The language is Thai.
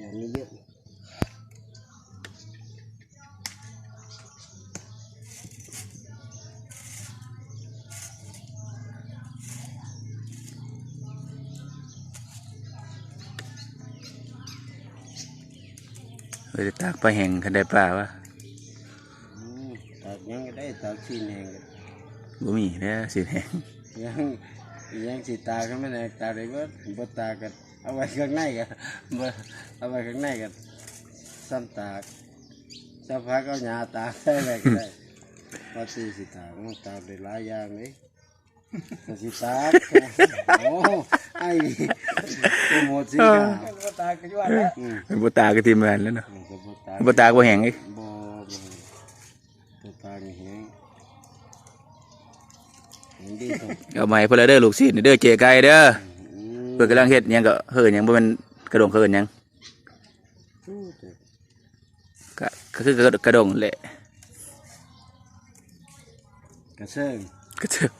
อย่างนี้เยอะไปตากปลาแห้งคันได้ปลาวะตากยังก็ได้ตากชิ้นแหงก็บ่มีแล้วสิแห้งยังยังสิตากก็ไม่ได้ตากได้เบิดบ่ตากก็ เอาไว้ข้างในก็บ่เอาไว้ข้างในก็ซ้ำตากสักพักเอาหญ้าตากได้อะไรก็ได้พอตีสิตากมันตากได้หลายอย่างเลยก็สิตากโอ้ไอ้โปรโมทสิค่ะก็ตายกันอยู่แล้วอืมบ่ตากก็ทีมงานแล้วเนาะมันก็บ่ตากบ่ตากบ่แห้งอีกบ่บ่บ่ตากนี่แฮงแฮงดีตรงเอามาให้เพิ่นละเด้อลูกศิษย์เด้อเจไก่เด้ออืมเพิ่นกำลังเฮ็ดหยังก็เฮินหยังบ่แม่นกระดงเฮินหยังก็ก็คือกระดงแหละ กระเซิงก็เถอะ